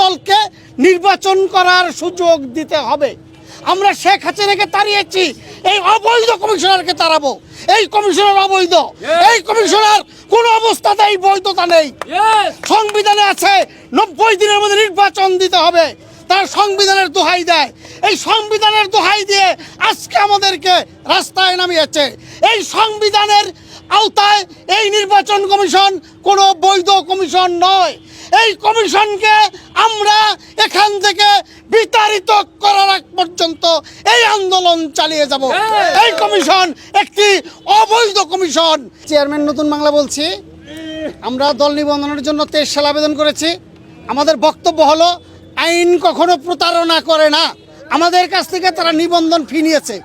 দলকে নির্বাচন করার সুযোগ দিতে হবে। আমরা শেখ হাসিনাকে তাড়িয়েছি এই অবৈধ কমিশনারকে তাড়াবো। এই কমিশনার অবৈধ এই কমিশনার কোন অবস্থাতেই বৈধতা নেই। সংবিধানে আছে নব্বই দিনের মধ্যে নির্বাচন দিতে হবে। তার সংবিধানের দোহাই দেয়। এই সংবিধানের দোহাই দিয়ে আজকে আমাদেরকে রাস্তায় নামিয়েছে। এই সংবিধানের আওতায় এই নির্বাচন কমিশন কোনো বৈধ কমিশন নয়। এই কমিশনকে আমরা এখান থেকে বিতাড়িত করার আগ পর্যন্ত এই আন্দোলন চালিয়ে যাব। এই কমিশন একটি অবৈধ কমিশন। চেয়ারম্যান নতুন বাংলা বলছি আমরা দল নিবন্ধনের জন্য তেইশ সাল আবেদন করেছি। আমাদের বক্তব্য হলো আইন কখনো প্রতারণা করে না। আমাদের কাছ থেকে তারা নিবন্ধন ফি নিয়েছে।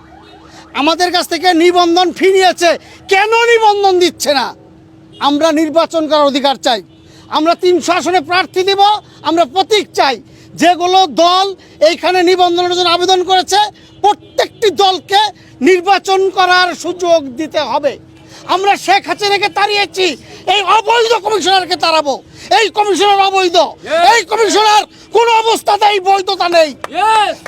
আমাদের কাছ থেকে নিবন্ধন ফি নিয়েছে। কেন নিবন্ধন দিচ্ছে না? আমরা নির্বাচন করার অধিকার চাই। আমরা তিনশো আসনে প্রার্থী দেব আমরা প্রতীক চাই। যেগুলো দল এইখানে নিবন্ধনের জন্য আবেদন করেছে প্রত্যেকটি দলকে নির্বাচন করার সুযোগ দিতে হবে। আমরা শেখ হাসিনাকে তাড়িয়েছি এই অবৈধ কমিশনারকে তাড়াবো। এই কমিশনার অবৈধ এই কমিশনার কোন অবস্থাতেই বৈধতা নেই।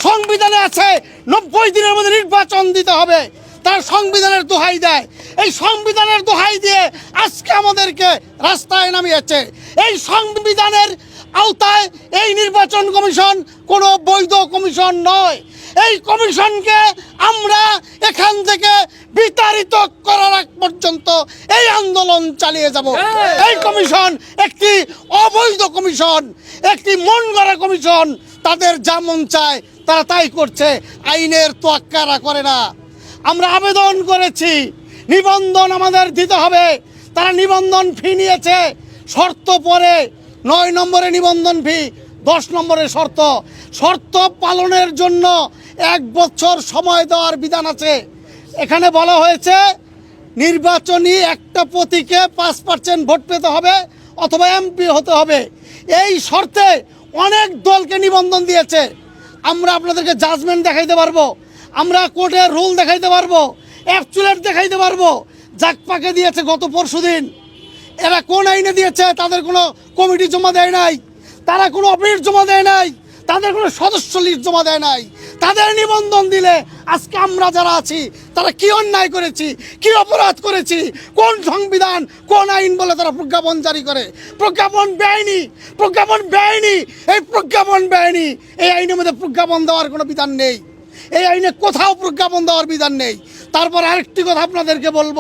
সংবিধানে আছে নব্বই দিনের মধ্যে নির্বাচন দিতে হবে। তার সংবিধানের দোহাই দেয়। এই সংবিধানের দোহাই দিয়ে আজকে আমাদেরকে রাস্তায় নামিয়েছে। এই সংবিধানের আওতায় এই নির্বাচন কমিশন কোনো বৈধ কমিশন নয়। এই কমিশনকে আমরা এখান থেকে বিতাড়িত করার আগ পর্যন্ত এই আন্দোলন চালিয়ে যাব। এই কমিশন একটি অবৈধ কমিশন একটি মন গড়া কমিশন। তাদের যা মন চায় তারা তাই করছে। আইনের তোয়াক্কারা করে না। আমরা আবেদন করেছি নিবন্ধন আমাদের দিতে হবে। তারা নিবন্ধন ফি নিয়েছে। শর্ত পরে নয় নম্বরে নিবন্ধন ফি দশ নম্বরের শর্ত। শর্ত পালনের জন্য এক বছর সময় দেওয়ার বিধান আছে। এখানে বলা হয়েছে, নির্বাচনী একটা প্রতীকে পাঁচ পার্সেন্ট ভোট পেতে হবে অথবা এমপি হতে হবে। এই শর্তে অনেক দলকে নিবন্ধন দিয়েছে। আমরা আপনাদেরকে জাজমেন্ট দেখাইতে পারব। আমরা কোর্টের রুল দেখাইতে পারব। অ্যাকচুয়াল দেখাইতে পারব। যাক পাকে দিয়েছে গত পরশু দিন। এরা কোন আইনে দিয়েছে তাদের কোনো কমিটি জমা দেয় নাই। তারা কোনো অফিস জমা দেয় নাই। তাদের কোনো সদস্য লিস্ট জমা দেয় নাই। তাদের নিবন্ধন দিলে আজকে আমরা যারা আছি, তারা কি অন্যায় করেছি, কি অপরাধ করেছি, কোন সংবিধান, কোন আইন বলে তারা প্রজ্ঞাপন জারি করে? প্রজ্ঞাপন বেআইনি প্রজ্ঞাপন বেআইনি, এই প্রজ্ঞাপন বেআইনি। এই আইনের মধ্যে প্রজ্ঞাপন দেওয়ার কোনো বিধান নেই। এই আইনে কোথাও প্রজ্ঞাপন দেওয়ার বিধান নেই। তারপর আরেকটি কথা আপনাদেরকে বলব।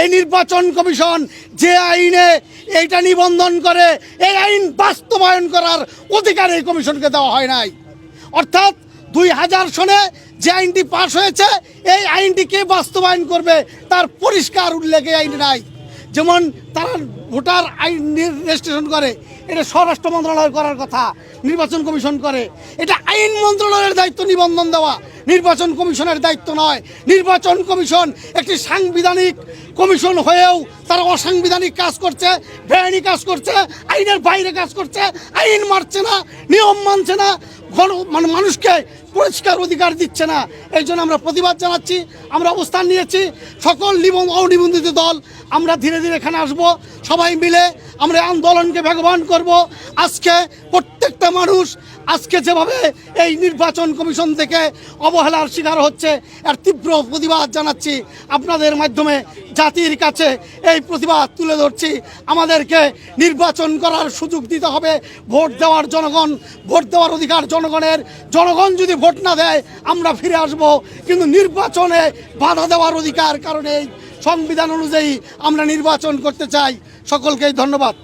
এই নির্বাচন কমিশন যে আইনে এইটা নিবন্ধন করে, এই আইন বাস্তবায়ন করার অধিকার এই কমিশনকে দেওয়া হয় নাই। অর্থাৎ দুই হাজার সনে যে আইনটি পাশ হয়েছে, এই আইনটি কে বাস্তবায়ন করবে তার পরিষ্কার উল্লেখ আইনে নাই। যেমন তারা ভোটার আইন রেজিস্ট্রেশন করে, এটা স্বরাষ্ট্র মন্ত্রণালয় করার কথা, নির্বাচন কমিশন করে। এটা আইন মন্ত্রণালয়ের দায়িত্ব নিবন্ধন দেওয়া। নির্বাচন কমিশনের দায়িত্ব নয়। নির্বাচন কমিশন একটি সাংবিধানিক কমিশন হয়েও তারা অসাংবিধানিক কাজ করছে, বেআইনি কাজ করছে, আইনের বাইরে কাজ করছে, আইন মারছে না, নিয়ম মানছে না, গণ মানে মানুষকে পরিষ্কার অধিকার দিচ্ছে না। এই জন্য আমরা প্রতিবাদ জানাচ্ছি, আমরা অবস্থান নিয়েছি। সকল নিবন্ধ অনিবন্ধিত দল, আমরা ধীরে ধীরে এখানে আসব, সবাই মিলে আমরা আন্দোলনকে ভগবান করব। আজকে প্রত্যেকটা মানুষ আজকে যেভাবে এই নির্বাচন কমিশন থেকে অবহেলার শিকার হচ্ছে আর তীব্র প্রতিবাদ জানাচ্ছি আপনাদের মাধ্যমে। জাতির কাছে এই প্রতিবাদ তুলে ধরছি। আমাদেরকে নির্বাচন করার সুযোগ দিতে হবে। ভোট দেওয়ার জনগণ, ভোট দেওয়ার অধিকার জনগণের। জনগণ যদি ভোট না দেয়, আমরা ফিরে আসব। কিন্তু নির্বাচনে বাধা দেওয়ার অধিকার কারণে সংবিধান অনুযায়ী আমরা নির্বাচন করতে চাই। সকলকেই ধন্যবাদ।